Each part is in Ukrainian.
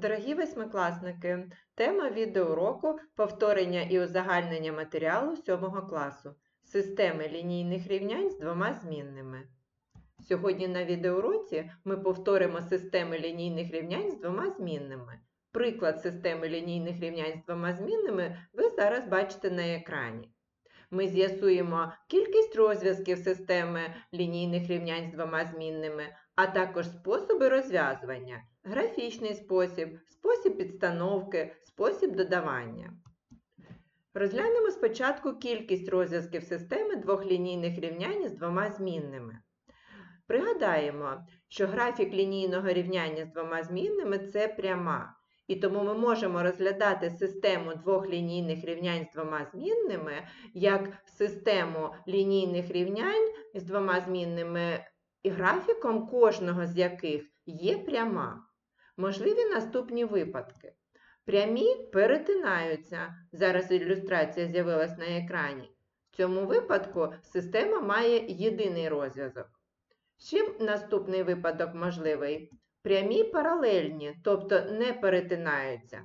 Дорогі восьмикласники, тема відеоуроку повторення і узагальнення матеріалу 7 класу. Системи лінійних рівнянь з двома змінними. Сьогодні на відеоуроці ми повторимо системи лінійних рівнянь з двома змінними. Приклад системи лінійних рівнянь з двома змінними ви зараз бачите на екрані. Ми з'ясуємо кількість розв'язків системи лінійних рівнянь з двома змінними, а також способи розв'язування, графічний спосіб, спосіб підстановки, спосіб додавання. Розглянемо спочатку кількість розв'язків системи двох лінійних рівнянь з двома змінними. Пригадаємо, що графік лінійного рівняння з двома змінними це пряма. І тому ми можемо розглядати систему двох лінійних рівнянь з двома змінними як систему лінійних рівнянь з двома змінними і графіком кожного з яких є пряма. Можливі наступні випадки. Прямі перетинаються. Зараз ілюстрація з'явилась на екрані. В цьому випадку система має єдиний розв'язок. Ще наступний випадок можливий. Прямі паралельні, тобто не перетинаються.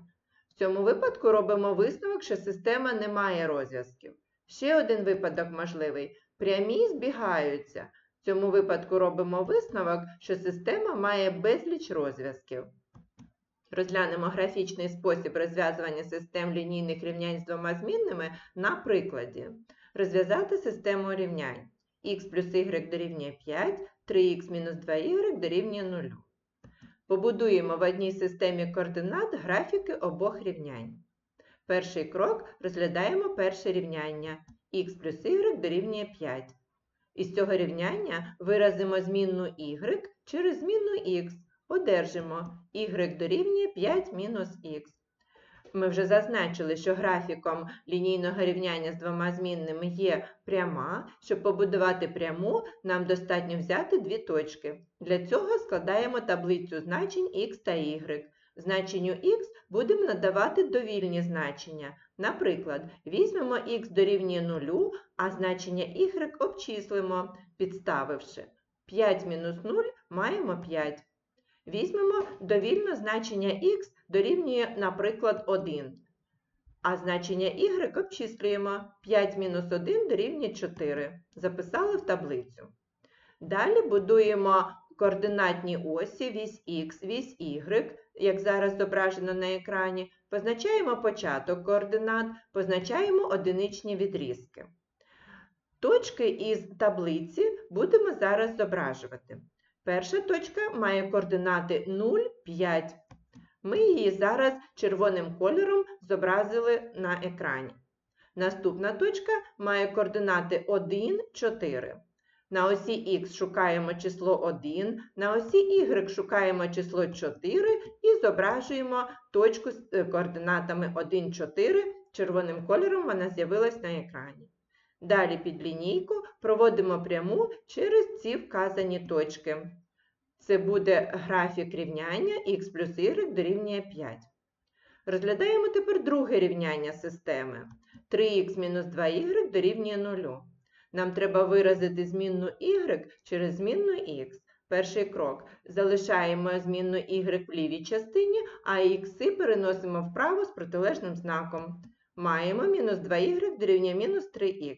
В цьому випадку робимо висновок, що система не має розв'язків. Ще один випадок можливий. Прямі збігаються. В цьому випадку робимо висновок, що система має безліч розв'язків. Розглянемо графічний спосіб розв'язування систем лінійних рівнянь з двома змінними на прикладі. Розв'язати систему рівнянь х плюс y дорівнює 5, 3х мінус 2y дорівнює 0. Побудуємо в одній системі координат графіки обох рівнянь. Перший крок розглядаємо перше рівняння х плюс y дорівнює 5. Із цього рівняння виразимо змінну y через змінну x. Одержимо y дорівнює 5 мінус х. Ми вже зазначили, що графіком лінійного рівняння з двома змінними є пряма. Щоб побудувати пряму, нам достатньо взяти дві точки. Для цього складаємо таблицю значень x та y. Значенню x будемо надавати довільні значення. Наприклад, візьмемо x дорівнює 0, а значення y обчислимо, підставивши. 5 мінус 0 маємо 5. Візьмемо довільне значення х дорівнює, наприклад, 1. А значення y обчислюємо 5 мінус 1 дорівнює 4. Записали в таблицю. Далі будуємо координатні осі вісь х, вісь y, як зараз зображено на екрані. Позначаємо початок координат, позначаємо одиничні відрізки. Точки із таблиці будемо зараз зображувати. Перша точка має координати 0, 5. Ми її зараз червоним кольором зобразили на екрані. Наступна точка має координати 1, 4. На осі х шукаємо число 1, на осі y шукаємо число 4 і зображуємо точку з координатами 1, 4. Червоним кольором вона з'явилась на екрані. Далі під лінійку проводимо пряму через ці вказані точки. Це буде графік рівняння х плюс y дорівнює 5. Розглядаємо тепер друге рівняння системи. 3х мінус 2y дорівнює 0. Нам треба виразити змінну y через змінну х. Перший крок. Залишаємо змінну y в лівій частині, а х переносимо вправо з протилежним знаком. Маємо мінус 2y дорівнює мінус 3х.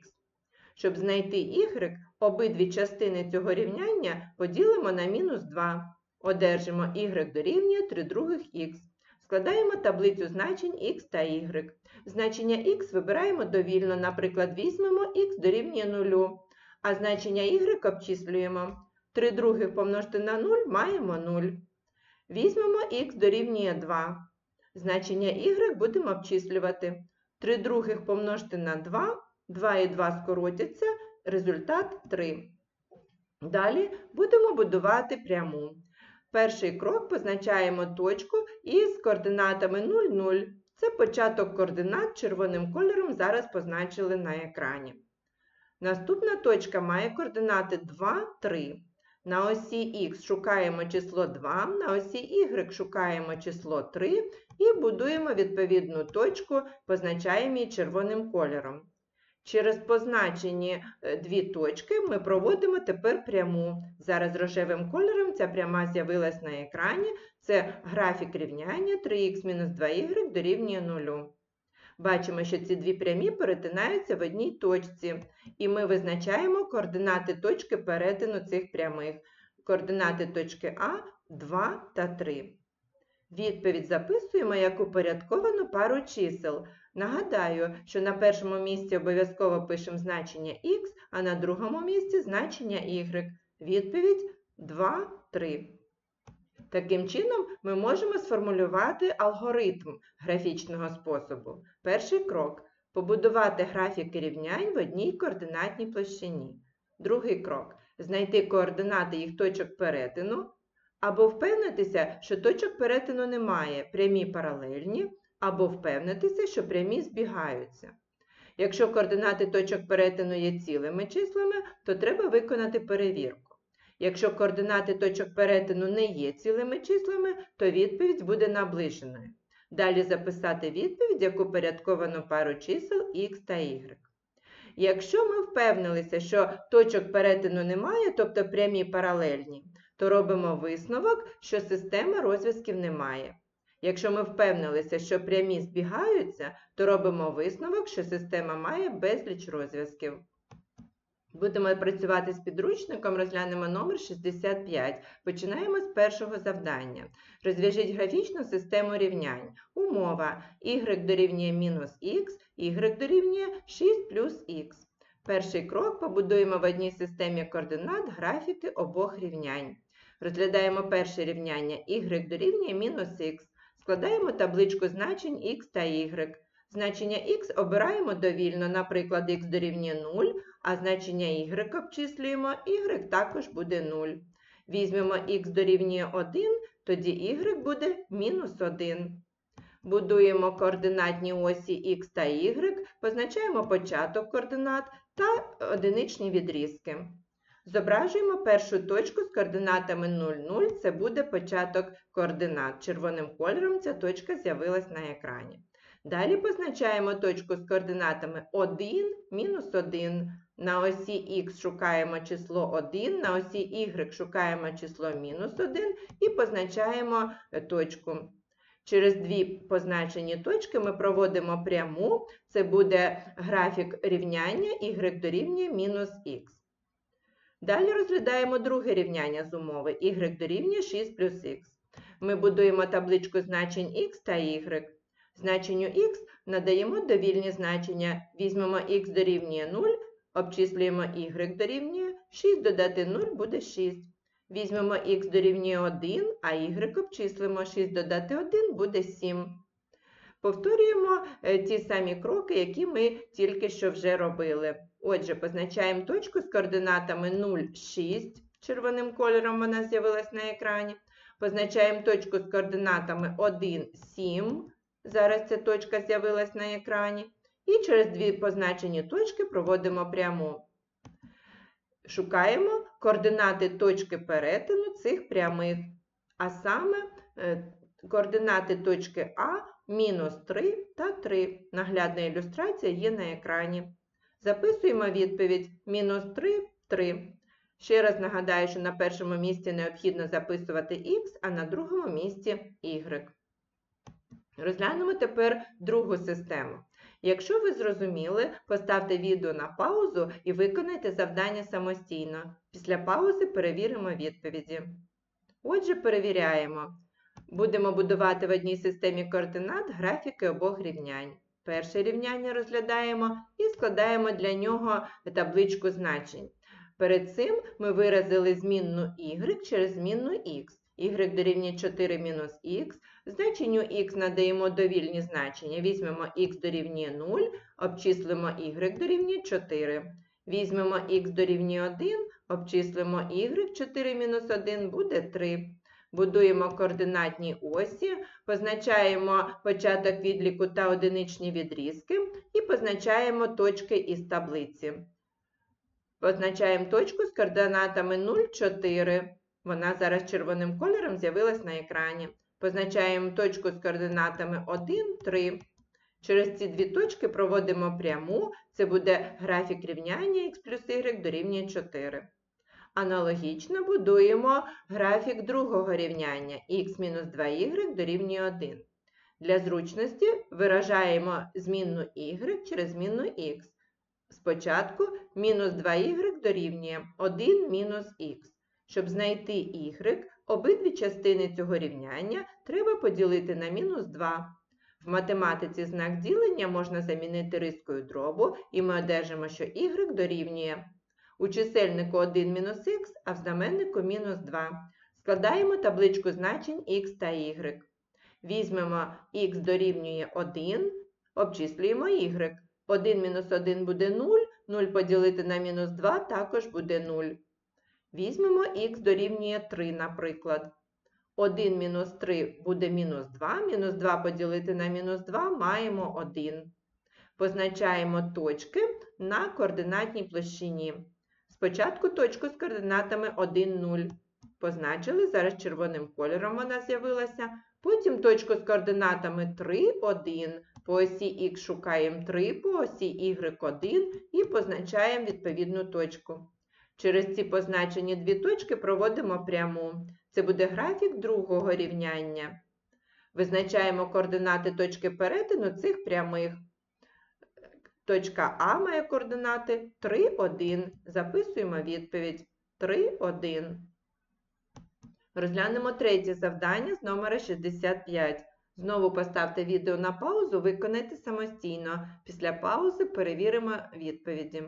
Щоб знайти y, обидві частини цього рівняння поділимо на мінус 2. Одержимо y дорівнює 3 других х. Складаємо таблицю значень x та y. Значення x вибираємо довільно, наприклад, візьмемо х дорівнює 0, а значення y обчислюємо. 3 других помножити на 0 маємо 0. Візьмемо х дорівнює 2. Значення y будемо обчислювати. 3 других помножити на 2, 2 і 2 скоротяться, результат 3. Далі будемо будувати пряму. Перший крок позначаємо точку із координатами 0, 0. Це початок координат червоним кольором зараз позначили на екрані. Наступна точка має координати 2, 3. На осі х шукаємо число 2, на осі y шукаємо число 3 і будуємо відповідну точку, позначаємо її червоним кольором. Через позначені е, дві точки ми проводимо тепер пряму. Зараз рожевим кольором ця пряма з'явилась на екрані. Це графік рівняння 3х-2y дорівнює 0. Бачимо, що ці дві прямі перетинаються в одній точці, і ми визначаємо координати точки перетину цих прямих. Координати точки А 2 та 3. Відповідь записуємо як упорядковану пару чисел. Нагадаю, що на першому місці обов'язково пишемо значення х, а на другому місці значення y. Відповідь 2, 3. Таким чином, ми можемо сформулювати алгоритм графічного способу. Перший крок побудувати графіки рівнянь в одній координатній площині. Другий крок знайти координати їх точок перетину, або впевнитися, що точок перетину немає, прямі паралельні, або впевнитися, що прямі збігаються. Якщо координати точок перетину є цілими числами, то треба виконати перевірку. Якщо координати точок перетину не є цілими числами, то відповідь буде наближеною. Далі записати відповідь як упорядковану пару чисел х та y. Якщо ми впевнилися, що точок перетину немає, тобто прямі паралельні, то робимо висновок, що системи розв'язків немає. Якщо ми впевнилися, що прямі збігаються, то робимо висновок, що система має безліч розв'язків. Будемо працювати з підручником, розглянемо номер 65. Починаємо з першого завдання. Розв'яжіть графічну систему рівнянь. Умова y дорівнює мінус х, y дорівнює 6 плюс х. Перший крок побудуємо в одній системі координат графіки обох рівнянь. Розглядаємо перше рівняння y дорівнює мінус х. Складаємо табличку значень х та y. Значення х обираємо довільно, наприклад, х дорівнює 0, а значення y обчислюємо, y також буде 0. Візьмемо х дорівнює 1, тоді y буде мінус 1. Будуємо координатні осі х та y, позначаємо початок координат та одиничні відрізки. Зображуємо першу точку з координатами 0, 0, це буде початок координат. Червоним кольором ця точка з'явилась на екрані. Далі позначаємо точку з координатами 1, мінус 1. На осі х шукаємо число 1, на осі y шукаємо число мінус 1 і позначаємо е, точку. Через дві позначені точки ми проводимо пряму, це буде графік рівняння y дорівнює мінус х. Далі розглядаємо друге рівняння з умови y дорівнює 6 плюс х. Ми будуємо табличку значень х та y. Значенню х надаємо довільні значення. Візьмемо х дорівнює 0, обчислюємо y дорівнює 6 додати 0 буде 6. Візьмемо х дорівнює 1, а y обчислимо 6 додати 1 буде 7. Повторюємо е, ті самі кроки, які ми тільки що вже робили. Отже, позначаємо точку з координатами 0, 6. Червоним кольором вона з'явилась на екрані. Позначаємо точку з координатами 1, 7. Зараз ця точка з'явилась на екрані. І через дві позначені точки проводимо пряму. Шукаємо координати точки перетину цих прямих. А саме е, координати точки А мінус 3 та 3. Наглядна ілюстрація є на екрані. Записуємо відповідь мінус 3 3. Ще раз нагадаю, що на першому місці необхідно записувати х, а на другому місці y. Розглянемо тепер другу систему. Якщо ви зрозуміли, поставте відео на паузу і виконайте завдання самостійно. Після паузи перевіримо відповіді. Отже, перевіряємо. Будемо будувати в одній системі координат графіки обох рівнянь. Перше рівняння розглядаємо і складаємо для нього табличку значень. Перед цим ми виразили змінну y через змінну x. y дорівнює 4 мінус. Значенню х надаємо довільні значення. Візьмемо х дорівнює 0, обчислимо y дорівнює 4. Візьмемо х дорівнює 1, обчислимо y, 4 мінус 1 буде 3. Будуємо координатні осі, позначаємо початок відліку та одиничні відрізки і позначаємо точки із таблиці. Позначаємо точку з координатами 0, 4. Вона зараз червоним кольором з'явилась на екрані. Позначаємо точку з координатами 1, 3. Через ці дві точки проводимо пряму, це буде графік рівняння х плюс y дорівнює 4. Аналогічно будуємо графік другого рівняння х мінус 2y дорівнює 1. Для зручності виражаємо змінну y через змінну x. Спочатку мінус 2y дорівнює 1 мінус х. Щоб знайти y, обидві частини цього рівняння треба поділити на мінус 2. В математиці знак ділення можна замінити рискою дробу, і ми одержимо, що y дорівнює у чисельнику 1 мінус х, а в знаменнику мінус 2. Складаємо табличку значень х та y. Візьмемо х дорівнює 1, обчислюємо y. 1 мінус 1 буде 0, 0 поділити на мінус 2 також буде 0. Візьмемо х дорівнює 3, наприклад. 1 мінус 3 буде мінус 2, мінус 2 поділити на мінус 2 маємо 1. Позначаємо точки на координатній площині. Спочатку точку з координатами 1, 0. Позначили, зараз червоним кольором вона з'явилася. Потім точку з координатами 3, 1. По осі х шукаємо 3, по осі y 1 і позначаємо відповідну точку. Через ці позначені дві точки проводимо пряму. Це буде графік другого рівняння. Визначаємо координати точки перетину цих прямих. Точка А має координати 3, 1. Записуємо відповідь 3, 1. Розглянемо третє завдання з номера 65. Знову поставте відео на паузу, виконайте самостійно. Після паузи перевіримо відповіді.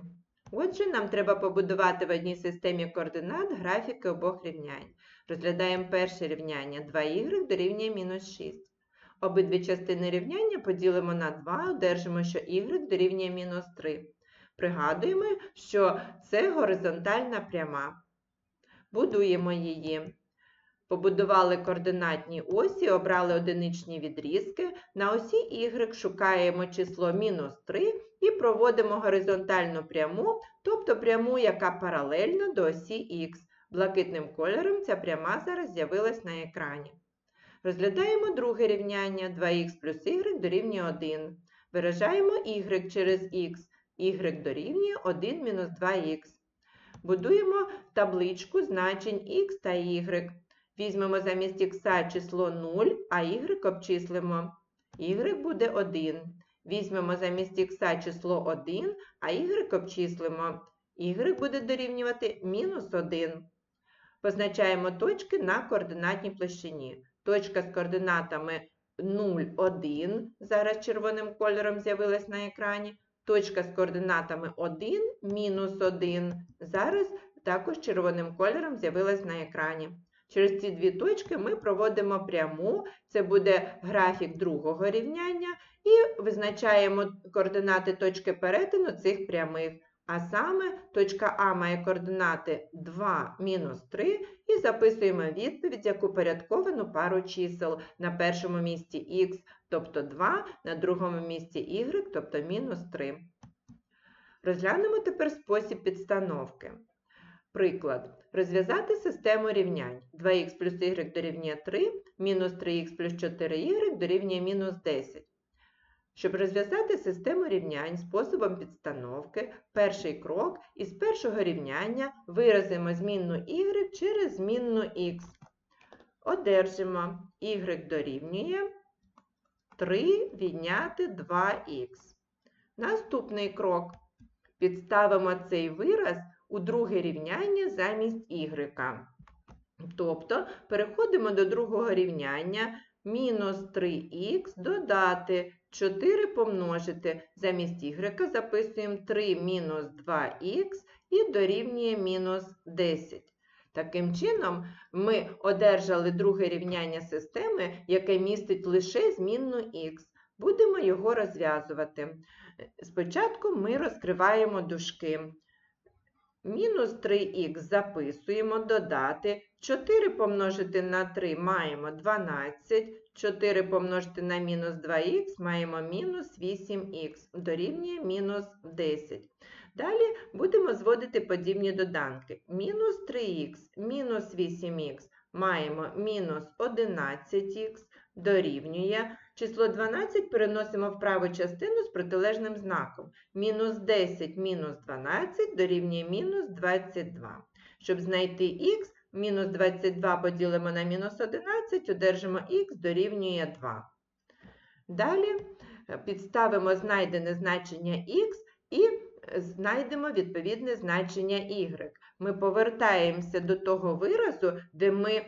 Отже, нам треба побудувати в одній системі координат графіки обох рівнянь. Розглядаємо перше рівняння 2y дорівнює мінус 6. Обидві частини рівняння поділимо на 2, одержимо, що y дорівнює мінус 3. Пригадуємо, що це горизонтальна пряма. Будуємо її. Побудували координатні осі, обрали одиничні відрізки. На осі y шукаємо число мінус 3 і проводимо горизонтальну пряму, тобто пряму, яка паралельна до осі х. Блакитним кольором ця пряма зараз з'явилась на екрані. Розглядаємо друге рівняння 2х плюс y дорівнює 1. Виражаємо y через х, y дорівнює 1 мінус 2х. Будуємо табличку значень х та y. Візьмемо замість х число 0, а y обчислимо. y буде 1. Візьмемо замість х число 1, а y обчислимо. y буде дорівнювати мінус 1. Позначаємо точки на координатній площині. Точка з координатами 0, 1, зараз червоним кольором з'явилась на екрані. Точка з координатами 1, мінус 1, зараз також червоним кольором з'явилась на екрані. Через ці дві точки ми проводимо пряму, це буде графік другого рівняння, і визначаємо координати точки перетину цих прямих. А саме точка А має координати 2 мінус 3 і записуємо відповідь як упорядковану пару чисел на першому місці х, тобто 2, на другому місці y, тобто мінус 3. Розглянемо тепер спосіб підстановки. Приклад. Розв'язати систему рівнянь. 2х плюс y дорівнює 3, мінус 3х плюс 4y дорівнює мінус 10. Щоб розв'язати систему рівнянь способом підстановки, перший крок із першого рівняння виразимо змінну y через змінну x. Одержимо y дорівнює 3 відняти 2х. Наступний крок. Підставимо цей вираз у друге рівняння замість y. Тобто переходимо до другого рівняння мінус 3х додати 4 помножити. Замість y записуємо 3 мінус 2х і дорівнює мінус 10. Таким чином, ми одержали друге рівняння системи, яке містить лише змінну х. Будемо його розв'язувати. Спочатку ми розкриваємо дужки. Мінус 3х записуємо, додати. 4 помножити на 3 маємо 12. 4 помножити на мінус 2х маємо мінус 8х, дорівнює мінус 10. Далі будемо зводити подібні доданки. Мінус 3х, мінус 8х Маємо мінус 11х дорівнює. Число 12 переносимо в праву частину з протилежним знаком. Мінус 10 мінус 12 дорівнює мінус 22. Щоб знайти х, мінус 22 поділимо на мінус 11, одержимо х дорівнює 2. Далі е, підставимо знайдене значення х і знайдемо відповідне значення y. Ми повертаємося до того виразу, де ми е,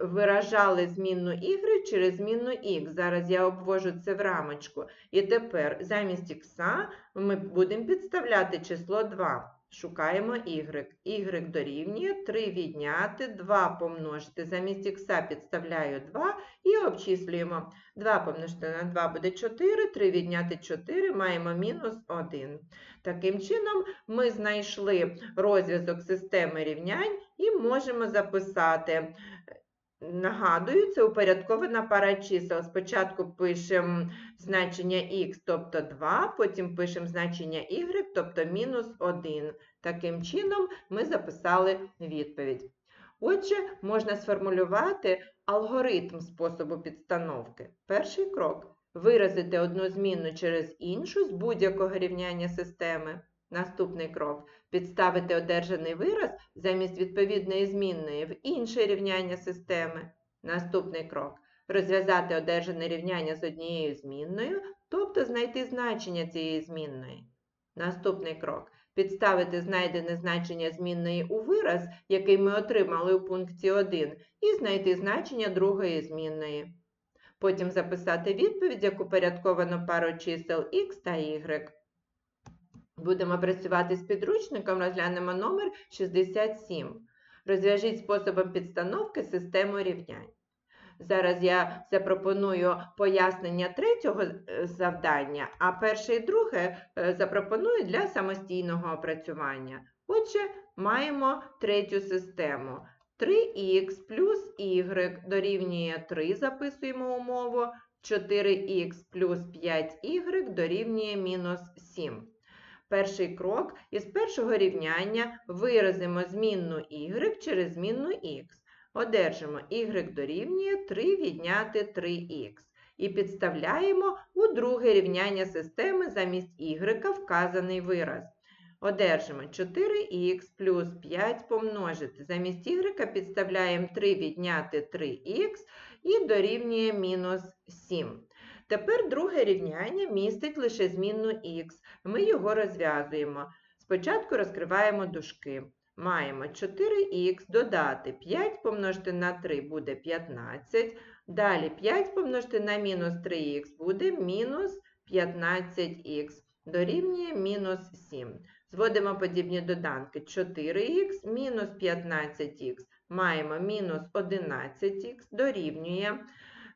виражали змінну y через змінну x. Зараз я обвожу це в рамочку. І тепер замість х ми будемо підставляти число 2. Шукаємо y. y дорівнює 3 відняти, 2 помножити. Замість х підставляю 2 і обчислюємо. 2 помножити на 2 буде 4, 3 відняти 4, маємо мінус 1. Таким чином, ми знайшли розв'язок системи рівнянь і можемо записати. Нагадую, це упорядкована пара чисел. Спочатку пишемо значення х, тобто 2, потім пишемо значення y, тобто мінус 1. Таким чином ми записали відповідь. Отже, можна сформулювати алгоритм способу підстановки. Перший крок виразити одну змінну через іншу з будь-якого рівняння системи. Наступний крок підставити одержаний вираз замість відповідної змінної в інше рівняння системи. Наступний крок розв'язати одержане рівняння з однією змінною, тобто знайти значення цієї змінної. Наступний крок підставити знайдене значення змінної у вираз, який ми отримали у пункті 1, і знайти значення другої змінної. Потім записати відповідь, як упорядковано пару чисел x та y. Будемо працювати з підручником, розглянемо номер 67. Розв'яжіть способом підстановки систему рівнянь. Зараз я запропоную пояснення третього е, завдання, а перше і друге е, запропоную для самостійного опрацювання. Отже, маємо третю систему. 3х плюс y дорівнює 3, записуємо умову, 4х плюс 5y дорівнює мінус 7. Перший крок із першого рівняння виразимо змінну y через змінну x. Одержимо y дорівнює 3 відняти 3х. І підставляємо у друге рівняння системи замість y вказаний вираз. Одержимо 4х плюс 5 помножити. Замість y підставляємо 3 відняти 3х і дорівнює мінус 7. Тепер друге рівняння містить лише змінну х. Ми його розв'язуємо. Спочатку розкриваємо дужки. Маємо 4х додати 5 помножити на 3 буде 15. Далі 5 помножити на мінус 3х буде мінус 15х. Дорівнює мінус 7. Зводимо подібні доданки. 4х мінус 15х. Маємо мінус 11х дорівнює.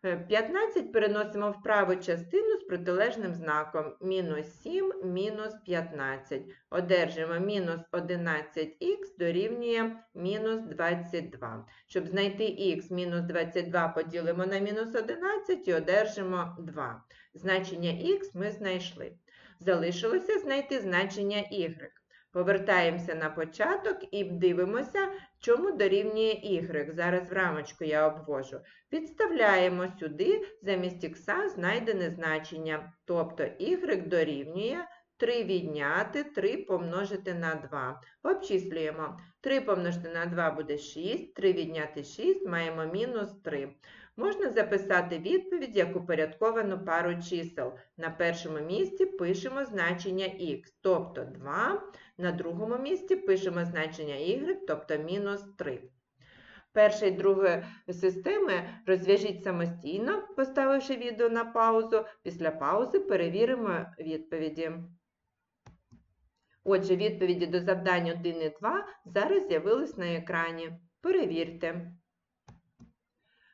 15 переносимо в праву частину з протилежним знаком. Мінус 7, мінус 15. Одержимо мінус 11х дорівнює мінус 22. Щоб знайти х мінус 22 поділимо на мінус 11 і одержимо 2. Значення х ми знайшли. Залишилося знайти значення y. Повертаємося на початок і дивимося, чому дорівнює y. Зараз в рамочку я обвожу. Підставляємо сюди замість х знайдене значення, тобто y дорівнює 3 відняти 3 помножити на 2. Обчислюємо. 3 помножити на 2 буде 6, 3 відняти 6 маємо мінус 3. Можна записати відповідь як упорядковану пару чисел. На першому місці пишемо значення х, тобто 2. На другому місці пишемо значення y, тобто мінус 3. Перша і друга системи розв'яжіть самостійно, поставивши відео на паузу. Після паузи перевіримо відповіді. Отже, відповіді до завдань 1 і 2 зараз з'явились на екрані. Перевірте.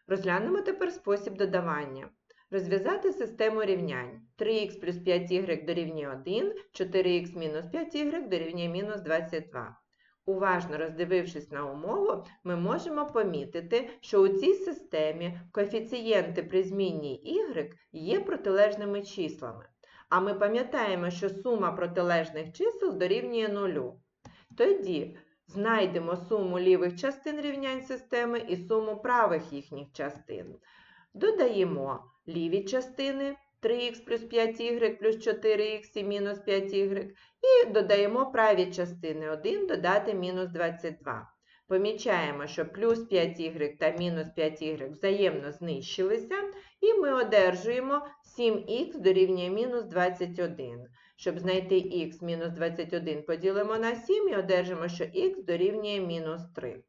Розглянемо тепер спосіб додавання. Розв'язати систему рівнянь. 3х плюс 5y дорівнює 1, 4х мінус 5y дорівнює мінус 22. Уважно роздивившись на умову, ми можемо помітити, що у цій системі коефіцієнти при змінній y є протилежними числами. А ми пам'ятаємо, що сума протилежних чисел дорівнює 0. Тоді Знайдемо суму лівих частин рівнянь системи і суму правих їхніх частин. Додаємо ліві частини 3х плюс 5y плюс 4х і мінус 5y. І додаємо праві частини 1 додати мінус 22. Помічаємо, що плюс 5y та мінус 5y взаємно знищилися, і ми одержуємо 7х дорівнює мінус 21. Щоб знайти х мінус 21 поділимо на 7 і одержимо, що х дорівнює мінус 3.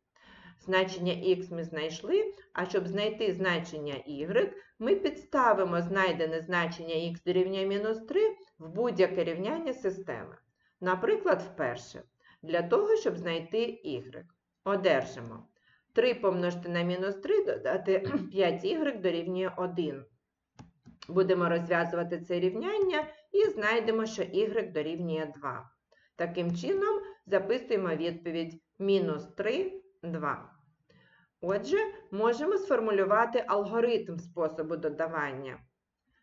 Значення х ми знайшли, а щоб знайти значення y, ми підставимо знайдене значення х дорівнює мінус 3 в будь-яке рівняння системи. Наприклад, вперше. Для того, щоб знайти y. Одержимо 3 помножити на мінус 3 додати 5y дорівнює 1. Будемо розв'язувати це рівняння і знайдемо, що y дорівнює 2. Таким чином, записуємо відповідь мінус 3, 2. Отже, можемо сформулювати алгоритм способу додавання.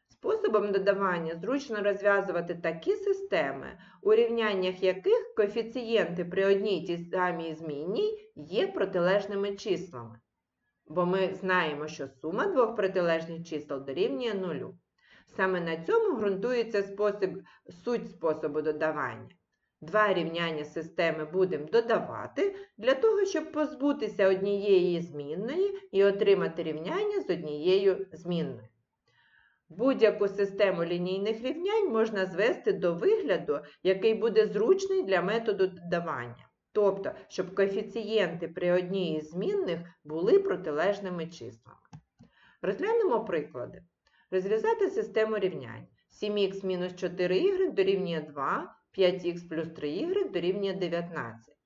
Способом додавання зручно розв'язувати такі системи, у рівняннях яких коефіцієнти при одній тій самій змінній є протилежними числами. Бо ми знаємо, що сума двох протилежних чисел дорівнює нулю. Саме на цьому ґрунтується спосіб, суть способу додавання. Два рівняння системи будемо додавати для того, щоб позбутися однієї змінної і отримати рівняння з однією змінною. Будь-яку систему лінійних рівнянь можна звести до вигляду, який буде зручний для методу додавання. Тобто, щоб коефіцієнти при одній із змінних були протилежними числами. Розглянемо приклади. Розв'язати систему рівнянь. 7х-4y дорівнює 2, 5х плюс 3y дорівнює 19.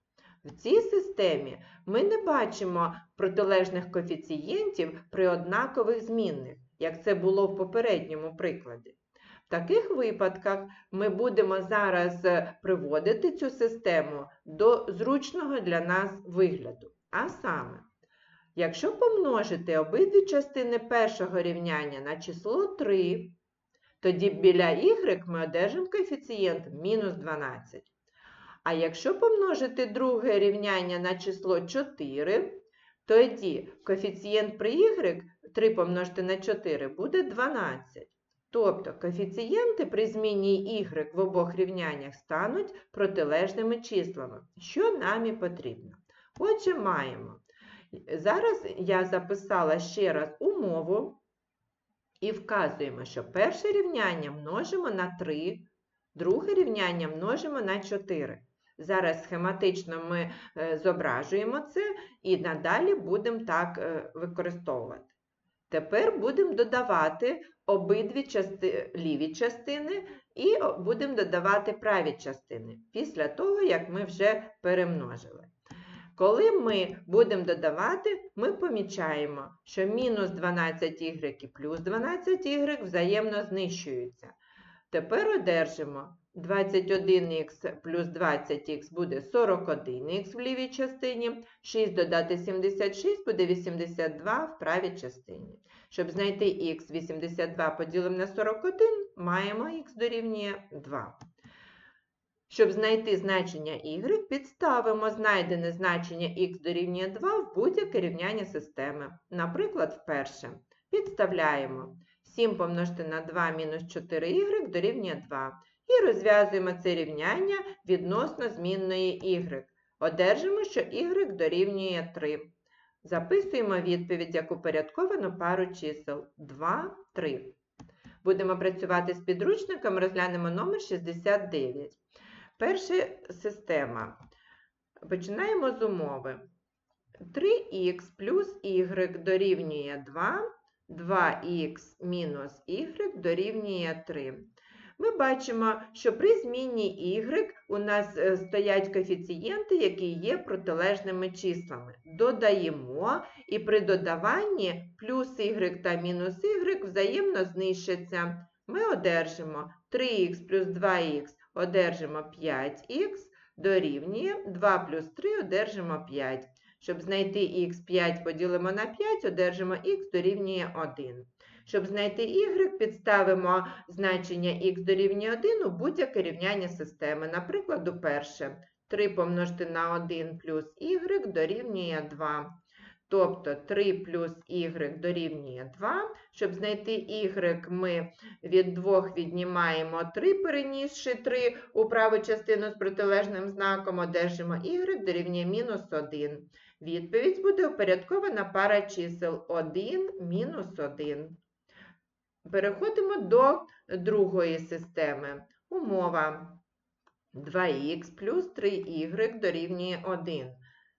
В цій системі ми не бачимо протилежних коефіцієнтів при однакових змінних, як це було в попередньому прикладі. В таких випадках ми будемо зараз е, приводити цю систему до зручного для нас вигляду. А саме, якщо помножити обидві частини першого рівняння на число 3, тоді біля y ми одержимо коефіцієнт мінус 12. А якщо помножити друге рівняння на число 4, тоді коефіцієнт при y 3 помножити на 4 буде 12. Тобто коефіцієнти при зміні y в обох рівняннях стануть протилежними числами, що нам і потрібно. Отже, маємо. Зараз я записала ще раз умову і вказуємо, що перше рівняння множимо на 3, друге рівняння множимо на 4. Зараз схематично ми е, зображуємо це і надалі будемо так е, використовувати. Тепер будемо додавати обидві части, ліві частини і будемо додавати праві частини після того, як ми вже перемножили. Коли ми будемо додавати, ми помічаємо, що мінус 12y і плюс 12y взаємно знищуються. Тепер одержимо 21х плюс 20х буде 41х в лівій частині, 6 додати 76 буде 82 в правій частині. Щоб знайти х 82 поділимо на 41, маємо х дорівнює 2. Щоб знайти значення y, підставимо знайдене значення х дорівнює 2 в будь-яке рівняння системи. Наприклад, вперше. Підставляємо 7 помножити на 2 мінус 4y дорівнює 2. І розв'язуємо це рівняння відносно змінної y. Одержимо, що y дорівнює 3. Записуємо відповідь як упорядковану пару чисел 2, 3. Будемо працювати з підручником, розглянемо номер 69. Перша система. Починаємо з умови. 3х плюс y дорівнює 2, 2х мінус y дорівнює 3. Ми бачимо, що при зміні y у нас е, стоять коефіцієнти, які є протилежними числами. Додаємо, і при додаванні плюс y та мінус y взаємно знищаться. Ми одержимо 3х плюс 2х одержимо 5х, дорівнює 2 плюс 3 одержимо 5. Щоб знайти х5 поділимо на 5, одержимо х дорівнює 1. Щоб знайти y, підставимо значення х дорівнює 1 у будь-яке рівняння системи. Наприклад, у перше 3 помножити на 1 плюс y дорівнює 2. Тобто 3 плюс y дорівнює 2. Щоб знайти y, ми від 2 віднімаємо 3, перенісши 3 у праву частину з протилежним знаком, одержимо y дорівнює мінус 1. Відповідь буде упорядкована пара чисел 1 мінус 1. Переходимо до другої системи. Умова 2х плюс 3y дорівнює 1.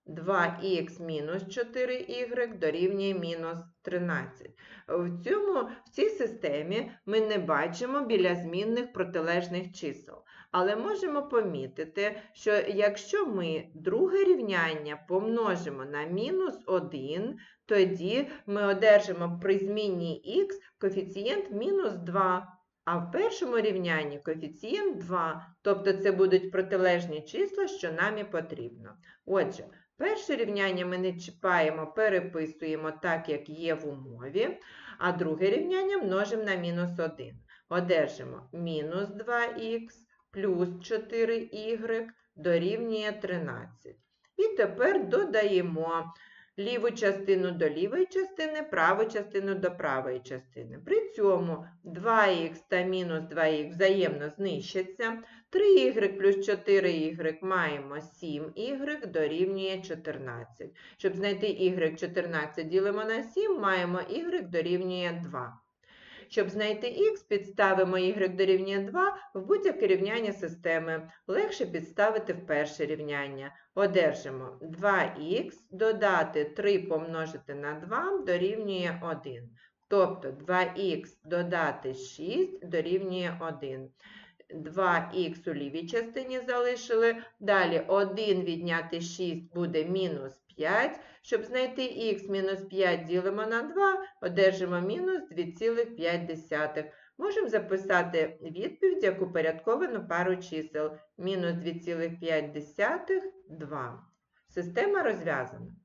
2х мінус 4y дорівнює мінус 13. В, цьому, в цій системі ми не бачимо біля змінних протилежних чисел. Але можемо помітити, що якщо ми друге рівняння помножимо на мінус 1, тоді ми одержимо при змінні х коефіцієнт мінус 2. А в першому рівнянні коефіцієнт 2, тобто це будуть протилежні числа, що нам і потрібно. Отже, перше рівняння ми не чіпаємо, переписуємо так, як є в умові, а друге рівняння множимо на мінус 1. Одержимо мінус 2х плюс 4y дорівнює 13. І тепер додаємо ліву частину до лівої частини, праву частину до правої частини. При цьому 2х та мінус 2х взаємно знищаться. 3y плюс 4y маємо 7y дорівнює 14. Щоб знайти y 14 ділимо на 7, маємо y дорівнює 2. Щоб знайти х, підставимо y дорівнює 2 в будь-яке рівняння системи. Легше підставити в перше рівняння. Одержимо 2х, додати 3 помножити на 2 дорівнює 1. Тобто 2х додати 6 дорівнює 1. 2х у лівій частині залишили. Далі 1 відняти 6 буде мінус 5. Щоб знайти х мінус 5 ділимо на 2, одержимо мінус 2,5. Можемо записати відповідь як упорядковану пару чисел. Мінус 2,5 – 2. Система розв'язана.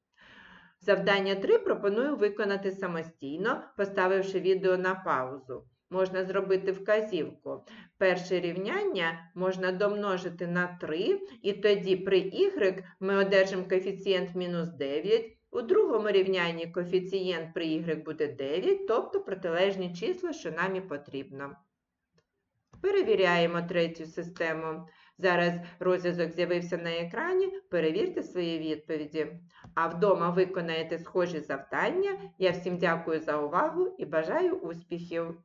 Завдання 3 пропоную виконати самостійно, поставивши відео на паузу. Можна зробити вказівку. Перше рівняння можна домножити на 3, і тоді при y ми одержимо коефіцієнт мінус 9. У другому рівнянні коефіцієнт при y буде 9, тобто протилежні числа, що нам і потрібно. Перевіряємо третю систему. Зараз розв'язок з'явився на екрані, перевірте свої відповіді. А вдома виконаєте схожі завдання. Я всім дякую за увагу і бажаю успіхів!